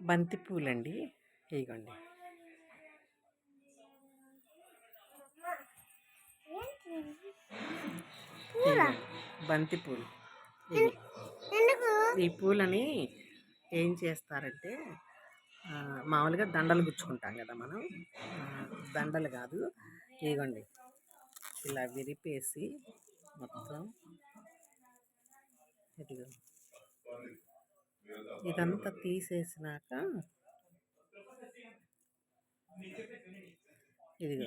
బంతి పూలండి. ఇగోండి ఇదిగోండి, బంతి పూలు. ఈ పూలని ఏం చేస్తారంటే మామూలుగా దండలు గుచ్చుకుంటాం కదా మనం. దండలు కాదు. ఇగోండి ఇలా విరిపేసి మొత్తం ఇదిగో. ఇదంతా తీసేసినాక ఇదిగో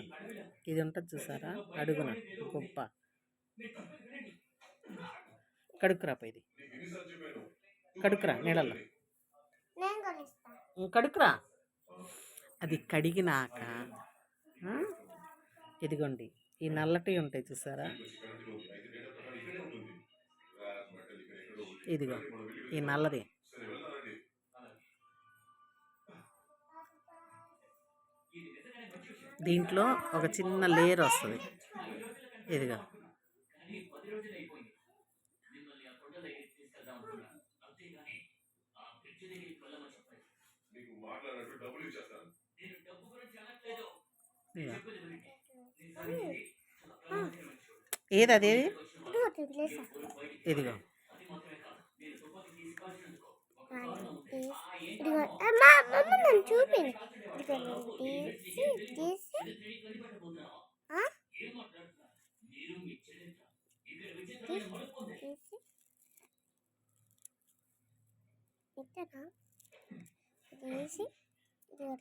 ఇది ఉంటుంది చూసారా? అడుగున గొప్ప. కడుక్కురా పో ఇది. కొనిస్తా. ఉం, కడుక్కురా. అది కడిగినాక ఇదిగోండి ఈ నల్లటి ఉంటాయి చూసారా? ఇదిగో ఈ నల్లది. దీంట్లో ఒక చిన్న లేయర్ వస్తుంది. ఇదిగో. ఏది అదేది ఇదిగో. తిరిగేసా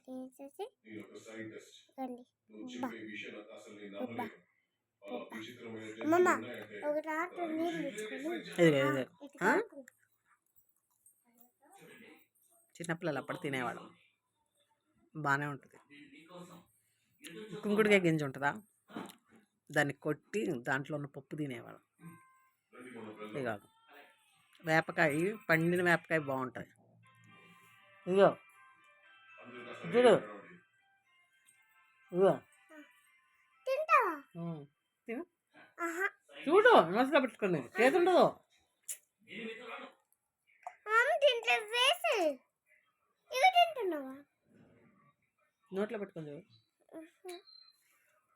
తీసేసి రండి అమ్మమ్మ ఒక రాత్రి నీళ్ళు. చిన్నపిల్లలు అప్పుడు తినేవాళ్ళం. బాగానే ఉంటుంది. కుంకుడుకాయ గింజ ఉంటుందా? దాన్ని కొట్టి దాంట్లో ఉన్న పప్పు తినేవాళ్ళం. కాదు వేపకాయ పండిన వేపకాయ బాగుంటుంది. ఇదిగో చూడు. తిను. ఆహా. చూడు నోట్లో పెట్టుకుని. చేతి ఉండదు. నోట్లో పెట్టుకొని.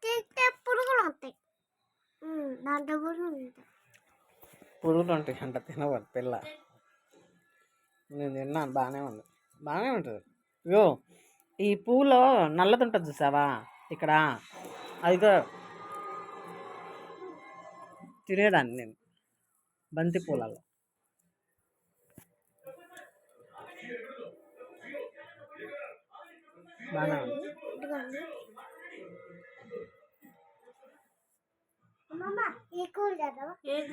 తింటే పురుగులు వస్తాయి దాంట్లో పురుగులు ఉంటాయి పురుగులు ఉంటాయి అంట తినవద్దు పిల్ల నేను తిన్నాను బాగానే ఉంది బాగానే ఉంటుంది ఇగో ఈ పూలో నల్లది ఉంటుంది చూసావా ఇక్కడ అదిగో తినేదాన్ని నేను బంతి పూలలో బాగానే ఉంది అమ్మమ్మ ఈ కూల్ చేద్దామా